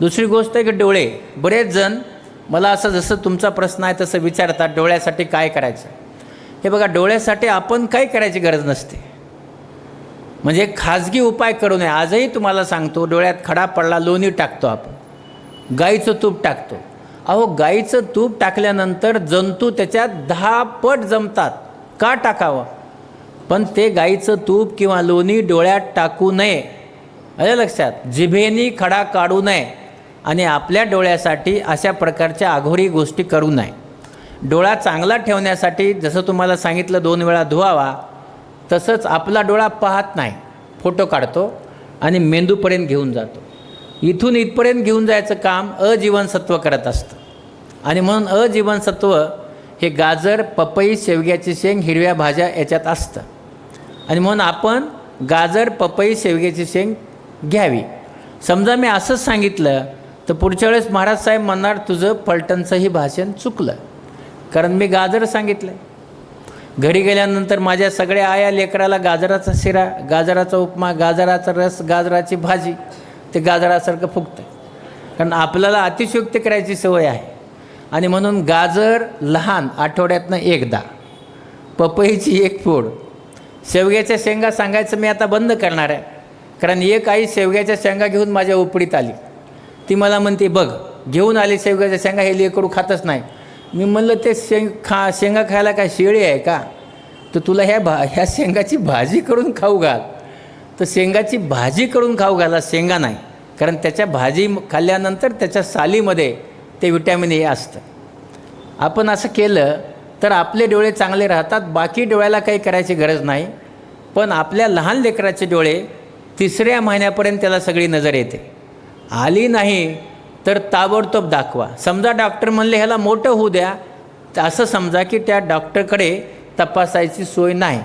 दुसरी गोष्ट आहे की डोळे. बरेच जण मला असं जसं तुमचा प्रश्न आहे तसं विचारतात डोळ्यासाठी काय करायचं? हे बघा डोळ्यासाठी आपण काही करायची गरज नसते. म्हणजे खाजगी उपाय करू नये. आजही तुम्हाला सांगतो डोळ्यात खडा पडला लोणी टाकतो आपण. गाईचं तूप टाकतो. अहो गाईचं तूप टाकल्यानंतर जंतू त्याच्यात दहा पट जमतात. का टाकावं? पण ते गाईचं तूप किंवा लोणी डोळ्यात टाकू नये. अरे लक्षात? जिभेनी खडा काढू नये. आणि आपल्या डोळ्यासाठी अशा प्रकारच्या आघोरी गोष्टी करू नये. डोळा चांगला ठेवण्यासाठी जसं तुम्हाला सांगितलं दोन वेळा धुवावा तसंच आपला डोळा पाहत नाही फोटो काढतो आणि मेंदूपर्यंत घेऊन जातो. इथून इथपर्यंत घेऊन जायचं काम अजीवनसत्व करत असतं. आणि म्हणून अजीवनसत्व हे गाजर पपई शेवग्याची शेंग हिरव्या भाज्या याच्यात असतं. आणि म्हणून आपण गाजर पपई शेवग्याची शेंग घ्यावी. समजा मी असंच सांगितलं तर पुढच्या वेळेस महाराज साहेब म्हणणार तुझं पलटणचंही भाषण चुकलं. कारण मी गाजर सांगितलं घरी गेल्यानंतर माझ्या सगळ्या आया लेकराला गाजराचा शिरा गाजराचा उपमा गाजराचा रस गाजराची भाजी ते गाजरासारखं फुगतं कारण आपल्याला अतिशयोक्ती करायची सवय आहे. आणि म्हणून गाजर लहान आठवड्यातनं एकदा. पपईची एक फोड. शेवग्याच्या शेंगा सांगायचं मी आता बंद करणार आहे. कारण एक आई शेवग्याच्या शेंगा घेऊन माझ्या उपडीत आली. ती मला म्हणते बघ घेऊन आली शेवग्याच्या शेंगा हे लेकडू खातच नाही. मी म्हणलं ते शेंग खा शेंगा खायला काय शेळी आहे का? तर तुला ह्या भा ह्या शेंगाची भाजी करून खाऊ घाल. तर शेंगाची भाजी करून खाऊ घाला शेंगा नाही. कारण त्याच्या भाजी खाल्ल्यानंतर त्याच्या सालीमध्ये ते विटॅमिन ए असतं. आपण असं केलं तर आपले डोळे चांगले राहतात बाकी डोळ्याला काही करायची गरज नाही. पण आपल्या लहान लेकराचे डोळे तिसऱ्या महिन्यापर्यंत त्याला सगळी नजर येते. आली नाही तर ताबडतोब दाखवा. समजा डॉक्टर म्हणले ह्याला मोठं होऊ द्या. असं समजा की त्या डॉक्टरकडे तपासायची सोय नाही.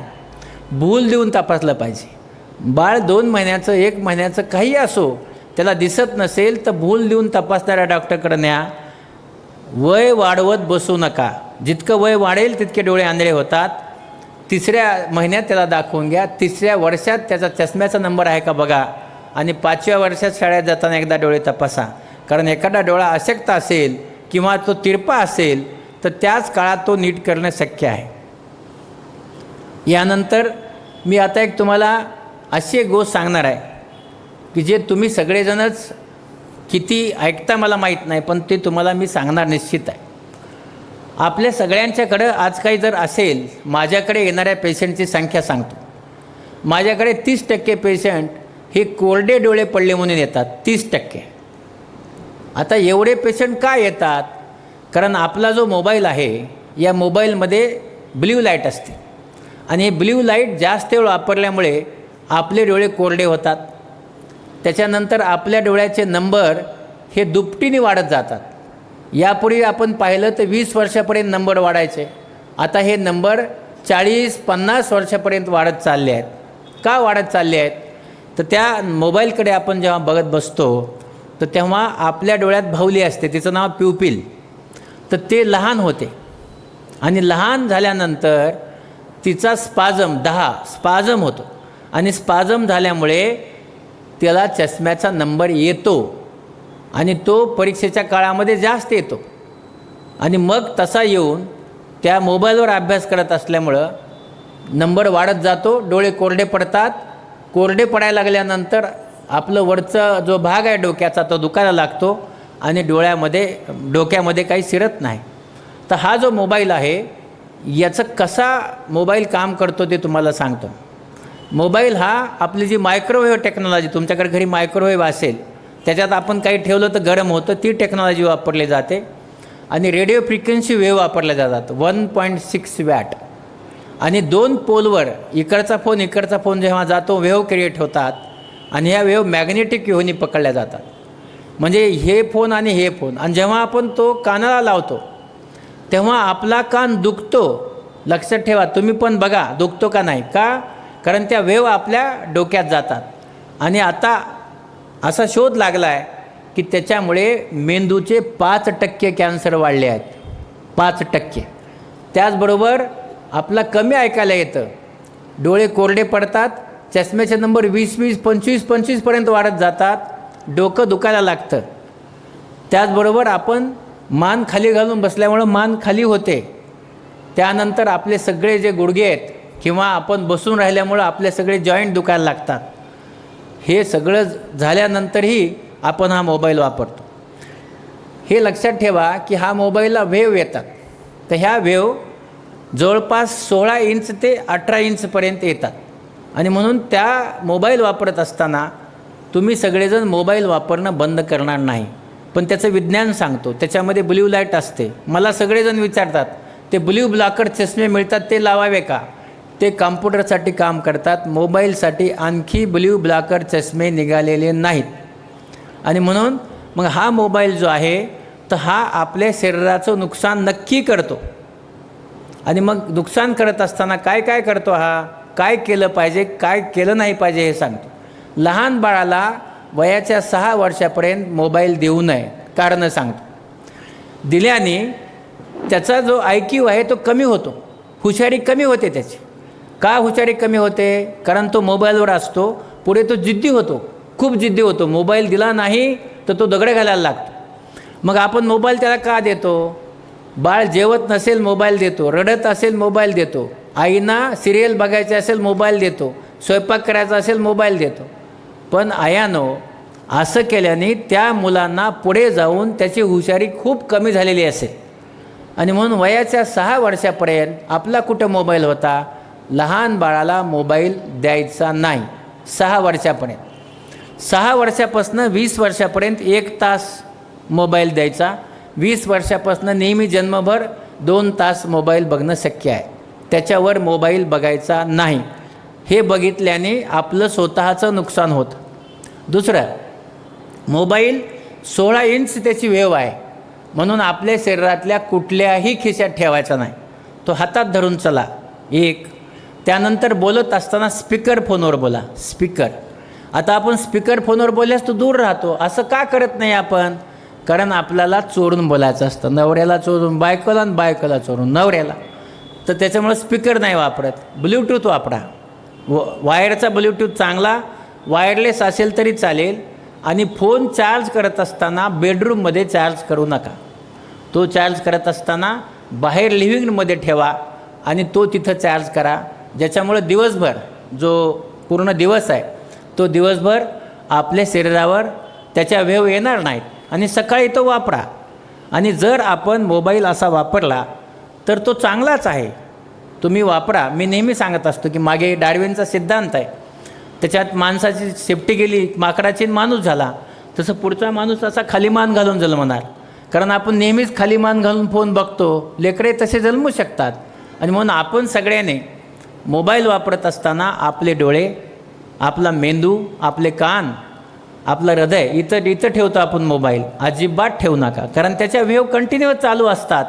भूल देऊन तपासलं पाहिजे. बाळ दोन महिन्याचं एक महिन्याचं काही असो त्याला दिसत नसेल तर भूल देऊन तपासणाऱ्या डॉक्टरकडे न्या. वय वाढवत बसू नका. जितकं वय वाढेल तितके डोळे आंधळे होतात. तिसऱ्या महिन्यात त्याला दाखवून घ्या. तिसऱ्या वर्षात त्याचा चष्म्याचा नंबर आहे का बघा. आणि पाचव्या वर्षात शाळेत जाताना एकदा डोळे तपासा. कारण एखादा डोळा अशक्त असेल किंवा तो तिरपा असेल तर त्याच काळात तो नीट करणं शक्य आहे. यानंतर मी आता एक तुम्हाला अशी एक गोष्ट सांगणार आहे की जे तुम्ही सगळेजणच किती ऐकता मला माहीत नाही पण ते तुम्हाला मी सांगणार निश्चित आहे. आपल्या सगळ्यांच्याकडं आज काही जर असेल माझ्याकडे येणाऱ्या पेशंटची संख्या सांगतो. माझ्याकडे तीस टक्के पेशंट हे कोरडे डोळे पडले म्हणून येतात तीस टक्के. आता एवढे पेशंट का येतात? कारण आपला जो मोबाईल आहे या मोबाईलमध्ये ब्ल्यू लाइट असते. आणि हे ब्ल्यू लाइट जास्त वेळ वापरल्यामुळे आपले डोळे कोरडे होतात. त्याच्यानंतर आपल्या डोळ्याचे नंबर हे दुपटीने वाढत जातात. यापूर्वी आपण पाहिलं तर वीस वर्षापर्यंत नंबर वाढायचे. आता हे नंबर चाळीस पन्नास वर्षापर्यंत वाढत चालले आहेत. का वाढत चालले आहेत? तर त्या मोबाईलकडे आपण जेव्हा बघत बसतो तर तेव्हा आपल्या डोळ्यात भावली असते. तिचं नाव प्युपिल तर ते लहान होते. आणि लहान झाल्यानंतर तिचा स्पाजम दहा स्पाजम होतो. आणि स्पाजम झाल्यामुळे त्याला चष्म्याचा नंबर येतो. आणि तो परीक्षेच्या काळामध्ये जास्त येतो. आणि मग तसा येऊन त्या मोबाईलवर अभ्यास करत असल्यामुळं नंबर वाढत जातो डोळे कोरडे पडतात कोरडे पडायला लागल्यानंतर आपलं वरचं जो भाग आहे डोक्याचा तो दुखायला लागतो आणि डोळ्यामध्ये डोक्यामध्ये काही शिरत नाही. तर हा जो मोबाईल आहे याचं कसा मोबाईल काम करतो ते तुम्हाला सांगतो. मोबाईल हा आपली जी मायक्रोवेव्ह टेक्नॉलॉजी तुमच्याकडे घरी मायक्रोवेव्ह असेल त्याच्यात आपण काही ठेवलं तर गरम होतं ती टेक्नॉलॉजी वापरली जाते. आणि रेडिओ फ्रिक्वेन्सी वेव्ह वापरल्या जातात वन पॉईंट सिक्स वॅट आणि दोन पोलवर इकडचा फोन इकडचा फोन जेव्हा जातो वेव्ह क्रिएट होतात. आणि ह्या वेव्ह मॅग्नेटिक वेव्हनी पकडल्या जातात. म्हणजे हे फोन आणि हे फोन. आणि जेव्हा आपण तो कानाला लावतो तेव्हा आपला कान दुखतो. लक्षात ठेवा तुम्ही पण बघा दुखतो का नाही? का? कारण त्या वेव आपल्या डोक्यात जातात. आणि आता असा शोध लागला आहे की त्याच्यामुळे मेंदूचे पाच टक्के कॅन्सर वाढले आहेत. पाच टक्के. त्याचबरोबर आपला कमी ऐकायला येतं. डोळे कोरडे पडतात चष्म्याचे नंबर वीस वीस पंचवीस पंचवीसपर्यंत वाढत जातात डोकं दुखायला लागतं. त्याचबरोबर आपण मान खाली घालून बसल्यामुळं मान खाली होते. त्यानंतर आपले सगळे जे गुडघे आहेत किंवा आपण बसून राहिल्यामुळं आपले सगळे जॉईंट दुखायला लागतात. हे सगळं झाल्यानंतरही आपण हा मोबाईल वापरतो. हे लक्षात ठेवा की हा मोबाईलला वेव येतात. तर ह्या वेव जवळपास सोळा इंच ते अठरा इंचपर्यंत येतात. आणि म्हणून त्या मोबाईल वापरत असताना तुम्ही सगळेजण मोबाईल वापरणं बंद करणार नाही. पण त्याचं विज्ञान सांगतो. त्याच्यामध्ये ब्ल्यू लाइट असते. मला सगळेजण विचारतात ते ब्ल्यू ब्लॉकर चष्मे मिळतात ते लावावे का? ते कॉम्प्युटरसाठी काम करतात. मोबाईलसाठी आणखी ब्ल्यू ब्लॉकर चष्मे निघालेले नाहीत. आणि म्हणून मग हा मोबाईल जो आहे तर हा आपल्या शरीराचं नुकसान नक्की करतो. आणि मग नुकसान करत असताना काय काय करतो हा? काय केलं पाहिजे काय केलं नाही पाहिजे हे सांगतो. लहान बाळाला वयाच्या सहा वर्षापर्यंत मोबाईल देऊ नये कारणं सांगतो. दिल्याने त्याचा जो आय क्यू आहे तो कमी होतो. हुशारी कमी होते त्याची. का हुशारी कमी होते? कारण तो मोबाईलवर असतो. पुढे तो जिद्दी होतो. खूप जिद्दी होतो. मोबाईल दिला नाही तर तो दगडे घालायला लागतो. मग आपण मोबाईल त्याला का देतो? बाळ जेवत नसेल मोबाईल देतो रडत असेल मोबाईल देतो आईना सिरियल बघायचे असेल मोबाईल देतो स्वयंपाक करायचा असेल मोबाईल देतो. पण आयानो असं केल्याने त्या मुलांना पुढे जाऊन त्याची हुशारी खूप कमी झालेली असेल आणि म्हणून वयाच्या सहा वर्षापर्यंत आपला कुठं मोबाईल होता? लहान बाळाला मोबाईल द्यायचा नाही. सहा वर्षापर्यंत. सहा वर्षापासून वीस वर्षापर्यंत एक तास मोबाईल द्यायचा. वीस वर्षापासून नेहमी जन्मभर दोन तास मोबाईल बघणं शक्य आहे. त्याच्यावर मोबाईल बघायचा नाही. हे बघितल्याने आपलं स्वतःचं नुकसान होतं. दुसरं मोबाईल सोळा इंच त्याची वेव आहे. म्हणून आपल्या शरीरातल्या कुठल्याही खिशात ठेवायचा नाही. तो हातात धरून चला. एक त्यानंतर बोलत असताना स्पीकर फोनवर बोला. स्पीकर. आता आपण स्पीकर फोनवर बोलल्यास तो दूर राहतो. असं का करत नाही आपण? कारण आपल्याला चोरून बोलायचं असतं. नवऱ्याला चोरून बायकोला आणि बायकोला चोरून. नवऱ्याला. तर त्याच्यामुळं स्पीकर नाही वापरत. ब्ल्यूटूथ वापरा. व वायरचा ब्ल्यूटूथ चांगला वायरलेस असेल तरी चालेल. आणि फोन चार्ज करत असताना बेडरूममध्ये चार्ज करू नका. तो चार्ज करत असताना बाहेर लिव्हिंग रूममध्ये ठेवा आणि तो तिथं चार्ज करा. ज्याच्यामुळं दिवसभर जो पूर्ण दिवस आहे तो दिवसभर आपल्या शरीरावर त्याच्या वेव येणार नाहीत. आणि सकाळी तो वापरा. आणि जर आपण मोबाईल असा वापरला तर तो चांगलाच आहे. तुम्ही वापरा. मी नेहमी सांगत असतो की मागे डार्विनचा सिद्धांत आहे. त्याच्यात माणसाची सेफ्टी गेली माकडाची माणूस झाला. तसं पुढचा माणूस असा खाली मान घालून जन्मणार. कारण आपण नेहमीच खाली मान घालून फोन बघतो. लेकरे तसे जन्मू शकतात. आणि म्हणून आपण सगळ्याने मोबाईल वापरत असताना आपले डोळे आपला मेंदू आपले कान आपलं हृदय इथं इथं ठेवतो आपण मोबाईल. अजिबात ठेवू नका. कारण त्याच्या वेव कंटिन्यू चालू असतात.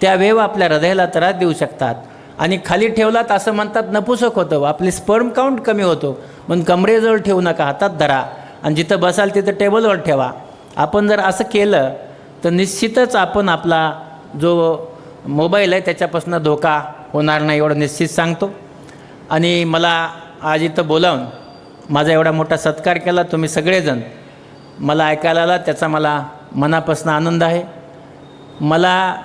त्या वेव आपल्या हृदयाला त्रास देऊ शकतात. आणि खाली ठेवलात असं म्हणतात नपुसक होतं. आपली स्पर्म काउंट कमी होतो. म्हणून कमरेजवळ ठेवू नका हातात धरा. आणि जिथं बसाल तिथं टेबलवर ठेवा. आपण जर असं केलं तर निश्चितच आपण आपला जो मोबाईल आहे त्याच्यापासून धोका होणार नाही एवढं निश्चित सांगतो. आणि मला आज इथं बोलावून माझा एवढा मोठा सत्कार केला तुम्ही सगळेजण. मला ऐकायला आला त्याचा मला मनापासून आनंद आहे. मला